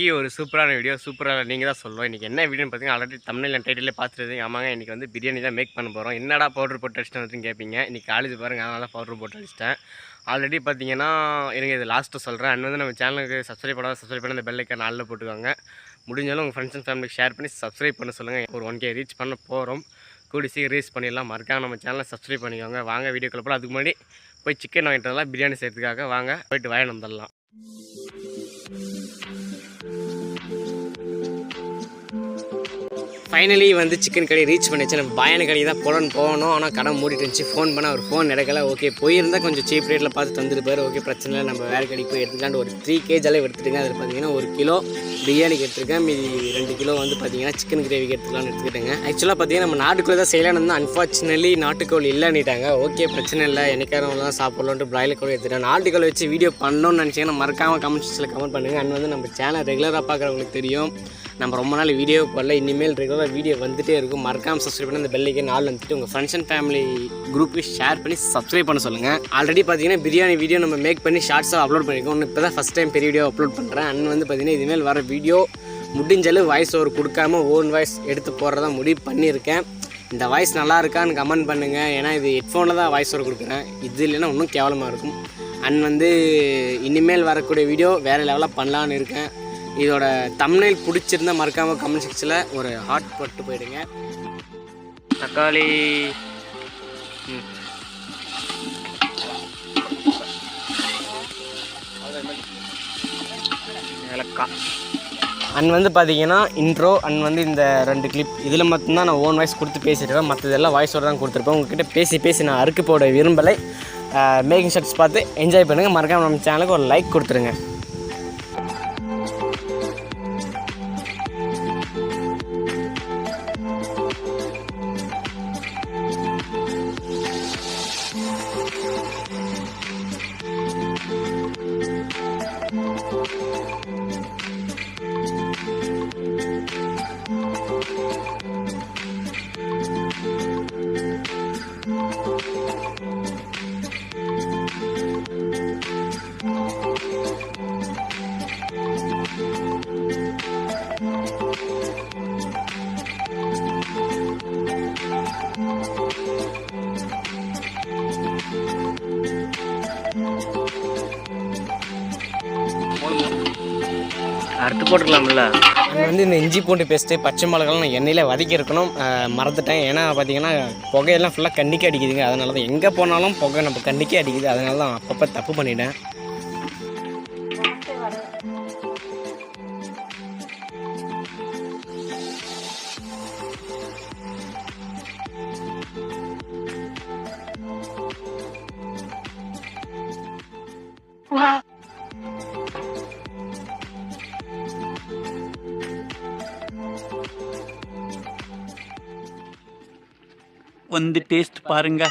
இன்றைக்கி ஒரு சூப்பரான வீடியோ சூப்பராக நீங்கள் தான் சொல்லுவோம் இன்றைக்கி என்ன வீடியோன்னு பார்த்தீங்கன்னா ஆல்ரெடி தமிழில் டைட்டிலே பார்த்துட்டு ஆமாங்க இன்றைக்கி வந்து பிரியாணி தான் மேக் பண்ண போகிறோம் என்னடா பவுடர் போட்டு அடிச்சிட்டேன் கேட்பீங்க இன்றைக்கி காலேஜ் பாருங்கள் அதனால் பவுடர் போட்டு அடிச்சிட்டேன். ஆல்ரெடி பார்த்தீங்கன்னா எனக்கு இது லாஸ்ட்டு சொல்கிறேன் அண்ட் வந்து நம்ம சேனலுக்கு சப்ஸ்கிரைப் பண்ணாத சப்ஸ்கிரைப் பண்ணி அந்த பெல்லைக்கன் நாளில் போட்டுக்கோங்க. முடிஞ்சாலும் உங்கள் ஃப்ரெண்ட்ஸ் அண்ட் ஃபேமிலிக்கு ஷேர் பண்ணி சப்ஸ்கிரைப் பண்ண சொல்லுங்கள் ஒரு ஒன் கே ரீச் பண்ண போகிறோம் கூடி சீக்கிரம் ரீச் பண்ணிடலாம். மறக்காம நம்ம சேனலை சப்ஸ்கிரைப் பண்ணிக்கோங்க. வாங்க வீடியோக்குள்ள போல அதுக்கு முன்னாடி போய் சிக்கன் வாங்கிட்டு வரலாம். பிரியாணி செய்கிறதுக்காக வாங்க. போயிட்டு வாங்கிட்டு வந்துடலாம். ஃபைனலி வந்து சிக்கன் கடை ரீச் பண்ணிச்சு. நம்ம பயண கடை தான் போலன்னு போகணும். ஆனால் கடை மூடிட்டு இருந்துச்சு. ஃபோன் பண்ண ஒரு ஃபோன் எடுக்கல. ஓகே போயிருந்தால் கொஞ்சம் சீப் ரேட்டில் பார்த்து தந்துருப்பாரு ஓகே பிரச்சனை இல்லை. நம்ம வேறு கடைக்கு போய் எடுத்துக்காண்டு ஒரு த்ரீ கேஜ் அளவு எடுத்துட்டுங்க. அதில் பார்த்தீங்கன்னா ஒரு கிலோ பிரியாணிக்கு எடுத்துருக்கேன். மீதி ரெண்டு கிலோ வந்து பார்த்தீங்கன்னா சிக்கன் கிரேவிக்கு எடுத்துக்கலாம்னு எடுத்துக்கிட்டேங்க. ஆக்சுவலாக பார்த்தீங்கன்னா நம்ம நாட்டுக்குள்ளே தான் செய்யலாம்னு வந்து அன்ஃபார்ச்சுனேட்லி நாட்டுக்கோழி இல்லைன்னுட்டாங்க. ஓகே பிரச்சனை இல்லை. என்னைக்காரவங்க தான் சாப்பிட்லான்ட்டு பிராய்லர் கோழி எடுத்துட்டேன். நாட்டுக்கோள் வச்சு வீடியோ பண்ணணும்னு நினச்சிங்கன்னா மறக்காமல் கமெண்ட்ஸில் கமெண்ட் பண்ணுங்கள் அண்ட் வந்து நம்ம சேனல் ரெகுலராக பார்க்குறவங்களுக்கு தெரியும். நம்ம ரொம்ப நாள் வீடியோ போடல இனிமேல் ரெகுலராக வீடியோ வந்துட்டே இருக்கும். மறக்காம சப்ஸ்கிரைப் பண்ணி அந்த பெல்லைக்கே நாள் வந்துட்டு உங்கள் ஃப்ரெண்ட்ஸ் அண்ட் ஃபேமிலி குரூப்புக்கு ஷேர் பண்ணி சப்ஸ்கிரைப் பண்ண சொல்லுங்கள் ஆல்ரெடி பார்த்தீங்கன்னா பிரியாணி வீடியோ நம்ம மேக் பண்ணி ஷார்ட்ஸாக அப்லோட் பண்ணியிருக்கோம் இன்னும் இப்போ தான் ஃபஸ்ட் டைம் பெரிய வீடியோ அப்லோட் பண்ணுறேன் அண்ட் வந்து பார்த்தீங்கன்னா இதுமேல் வர வீடியோ முடிஞ்சளவு வாய்ஸ் ஓவர் கொடுக்காம ஓன் வாய்ஸ் எடுத்து போடுறதா முடிவு பண்ணியிருக்கேன். இந்த வாய்ஸ் நல்லா இருக்கான்னு கமெண்ட் பண்ணுங்கள் ஏன்னா இது ஹெட்ஃபோனில் தான் வாய்ஸ் ஓவர் கொடுக்குறேன். இது இல்லைன்னா இன்னும் கேவலமாக இருக்கும். அண்ட் வந்து இனிமேல் வரக்கூடிய வீடியோ வேறு லெவலாக பண்ணலான்னு இருக்கேன். இதோட தம்னைல் பிடிச்சிருந்தா மறக்காமல் கமெண்ட் செக்ஷனில் ஒரு ஹார்ட் போட்டு போயிடுங்க. தக்காளி ஏலக்காய். அண்ட் வந்து பார்த்தீங்கன்னா இன்ட்ரோ அண்ட் வந்து இந்த ரெண்டு கிளிப் இதில் மட்டும்தான் நான் ஓன் வாய்ஸ் கொடுத்து பேசியிருக்கேன் மற்றதெல்லாம் வாய்ஸோடு தான் கொடுத்துருப்பேன். உங்ககிட்ட பேசி பேசி நான் அறுக்கு போட விரும்பலை. மேக்கிங் ஷர்ட்ஸ் பார்த்து என்ஜாய் பண்ணுங்கள் மறக்காமல் நம்ம சேனலுக்கு ஒரு லைக் கொடுத்துருங்க. அறுத்து போட்டுக்கலாம்ல. அது வந்து இந்த இஞ்சி பூண்டு பேஸ்ட்டு பச்சை மிளகாலாம் நான் எண்ணெயில் வதக்கி இருக்கணும். மறந்துட்டேன். ஏன்னா பார்த்தீங்கன்னா புகையெல்லாம் ஃபுல்லாக கண்ணிக்கு அடிக்குதுங்க. அதனால தான் எங்கே போனாலும் புகை நம்ம கண்ணிக்கே அடிக்குது. அதனால தான் அப்பப்போ தப்பு பண்ணிட்டேன். வந்து டேஸ்ட் பாருங்க.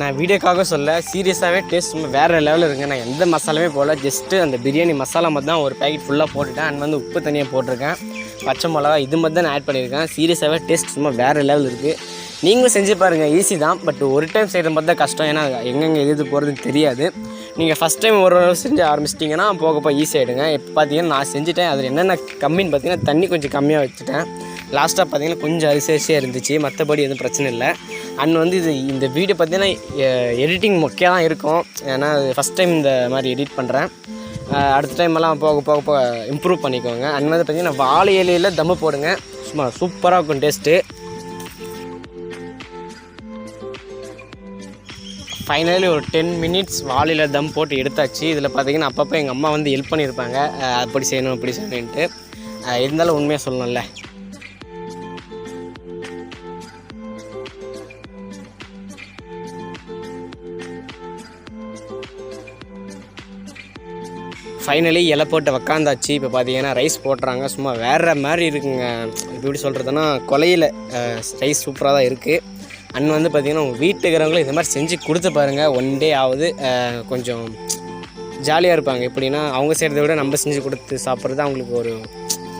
நான் வீடியோக்காக சொல்ல சீரியஸாகவே டேஸ்ட் ரொம்ப வேறு லெவலில் இருக்குது நான் எந்த மசாலாவே போடல. ஜஸ்ட்டு அந்த பிரியாணி மசாலா மட்டும் தான் ஒரு பேக்கெட் ஃபுல்லாக போட்டுட்டேன். அண்ட் வந்து உப்பு தனியாக போட்டிருக்கேன். பச்சை மிளகா இது மட்டும் தான் நான் ஆட் பண்ணியிருக்கேன். சீரியஸாகவே டேஸ்ட் சும்மா வேறு லெவல் இருக்குது நீங்களும் செஞ்சு பாருங்கள் ஈஸி தான். பட் ஒரு டைம் செய்கிற மாதிரி தான் கஷ்டம். ஏன்னா எங்கெங்கே எது போகிறதுன்னு தெரியாது. நீங்கள் ஃபஸ்ட் டைம் ஒரு செஞ்சு ஆரம்பிச்சிட்டிங்கன்னா போக போக ஈஸி ஆகிடுங்க இப்போ பார்த்தீங்கன்னா நான் செஞ்சுட்டேன். அதில் என்னென்ன கம்மின்னு பார்த்தீங்கன்னா தண்ணி கொஞ்சம் கம்மியாக வச்சுட்டேன். லாஸ்ட்டாக பார்த்தீங்கன்னா கொஞ்சம் அரிசியாக இருந்துச்சு. மற்றபடி எதுவும் பிரச்சனை இல்லை. அண்ட் வந்து இது இந்த வீடியோ பார்த்தீங்கன்னா எடிட்டிங் மொக்கையாக தான் இருக்கும். ஏன்னா ஃபஸ்ட் டைம் இந்த மாதிரி எடிட் பண்ணுறேன் அடுத்த டைம் எல்லாம் போக போக போக இம்ப்ரூவ் பண்ணிக்கோங்க. அண்ட் வந்து பார்த்தீங்கன்னா வாழை இலையில் தம்மு போடுங்க. சும்மா சூப்பராக இருக்கும் டேஸ்ட்டு ஃபைனலி ஒரு டென் மினிட்ஸ் வாளியில் தம் போட்டு எடுத்தாச்சு. இதில் பார்த்தீங்கன்னா அப்பப்போ எங்கள் அம்மா வந்து ஹெல்ப் பண்ணியிருப்பாங்க. அப்படி செய்யணும் அப்படி செய்யணுன்ட்டு இருந்தாலும் உண்மையாக சொல்லணும்ல. ஃபைனலி இலை போட்டு உக்காந்தாச்சு. இப்போ பார்த்தீங்கன்னா ரைஸ் போட்டுறாங்க. சும்மா வேறு மாதிரி இருக்குங்க. இப்போ எப்படி சொல்கிறதுனா கொலையில் ரைஸ் சூப்பராக தான் இருக்குது அண்ட் வந்து பார்த்திங்கன்னா உங்கள் வீட்டுக்கிறவங்களும் இந்த மாதிரி செஞ்சு கொடுத்து பாருங்கள் ஒன் டே ஆகுது கொஞ்சம் ஜாலியாக இருப்பாங்க. எப்படின்னா அவங்க செய்கிறத விட நம்ம செஞ்சு கொடுத்து சாப்பிட்றது அவங்களுக்கு ஒரு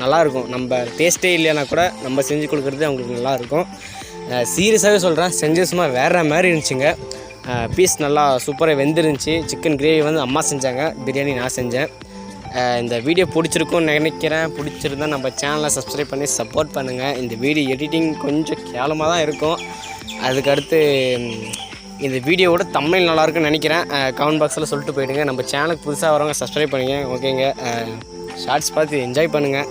நல்லாயிருக்கும். நம்ம டேஸ்ட்டே இல்லைனா கூட நம்ம செஞ்சு கொடுக்குறது அவங்களுக்கு நல்லாயிருக்கும். சீரியஸாகவே சொல்கிறேன் செஞ்சு சும்மா வேறு மாதிரி இருந்துச்சுங்க. பீஸ் நல்லா சூப்பராக வெந்துருந்துச்சி. சிக்கன் கிரேவி வந்து அம்மா செஞ்சாங்க பிரியாணி நான் செஞ்சேன். இந்த வீடியோ பிடிச்சிருக்கும்னு நினைக்கிறேன். பிடிச்சிருந்தா நம்ம சேனலை சப்ஸ்கிரைப் பண்ணி சப்போர்ட் பண்ணுங்கள் இந்த வீடியோ எடிட்டிங் கொஞ்சம் கேவலமாக தான் இருக்கும். அதுக்கடுத்து இந்த வீடியோவோட தமிழ் நல்லா இருக்குன்னு நினைக்கிறேன். கமெண்ட் பாக்ஸில் சொல்லிட்டு போயிடுங்க. நம்ம சேனலுக்கு புதுசாக வரவங்க சப்ஸ்கிரைப் பண்ணுங்க ஓகேங்க? ஷார்ட்ஸ் பார்த்து என்ஜாய் பண்ணுங்கள்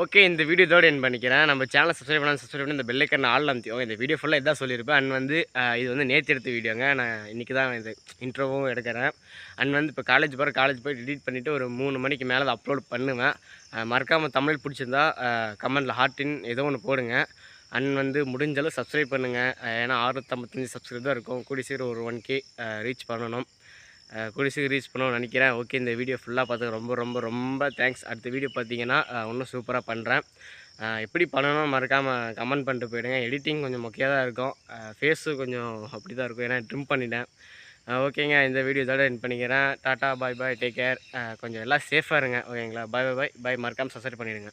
ஓகே இந்த வீடியோ இதோட என் பண்ணிக்கிறேன். நம்ம சேனல் சப்ஸ்கிரைப் பண்ண சப்ஸ்கிரைப் பண்ணி இந்த பெல்லைக்கன் ஆள் அமைத்தியோங்க இந்த வீடியோ ஃபுல்லாக இதான் சொல்லியிருப்பேன். அண்ட் வந்து இது வந்து நேற்று எடுத்த வீடியோங்க நான் இன்றைக்கி தான் இது இன்ட்ரோவும் எடுக்கிறேன். அண்ட் வந்து இப்போ காலேஜ் போகிற காலேஜ் போய் எடிட் பண்ணிவிட்டு ஒரு மூணு மணிக்கு மேலே அதை அப்லோட் பண்ணுவேன். மறக்காமல் தமிழ் பிடிச்சிருந்தா கமெண்டில் ஹார்ட்டின் ஏதோ ஒன்று போடுங்க. அண்ட் வந்து முடிஞ்சளவு சப்ஸ்கிரைப் பண்ணுங்கள் ஏன்னா ஆறுநூற்றம்பத்தஞ்சு சப்ஸ்கிரைப் தான் இருக்கும். கூடி சீக்கிரம் ஒரு ஒன் கே ரீச் பண்ணணும். குடிசுக்கு ரீச் பண்ணணும்னு நினைக்கிறேன். ஓகே இந்த வீடியோ ஃபுல்லாக பார்த்து ரொம்ப ரொம்ப ரொம்ப தேங்க்ஸ். அடுத்த வீடியோ பார்த்தீங்கன்னா இன்னும் சூப்பராக பண்ணுறேன் எப்படி பண்ணணும் மறக்காமல் கமெண்ட் பண்ணிட்டு போயிடுங்க. எடிட்டிங் கொஞ்சம் மொக்கையாக தான் இருக்கும். ஃபேஸு கொஞ்சம் அப்படி தான் இருக்கும். ஏன்னா ட்ரிம் பண்ணிட்டேன். ஓகேங்க. இந்த வீடியோ இதோட என் பண்ணிக்கிறேன். Tata bye bye take care கொஞ்சம் எல்லாம் சேஃபாக இருங்க. ஓகேங்களா? பாய் பாய் பாய். பாய் மறக்காமல் சப்ஸ்கிரைப் பண்ணிடுங்க.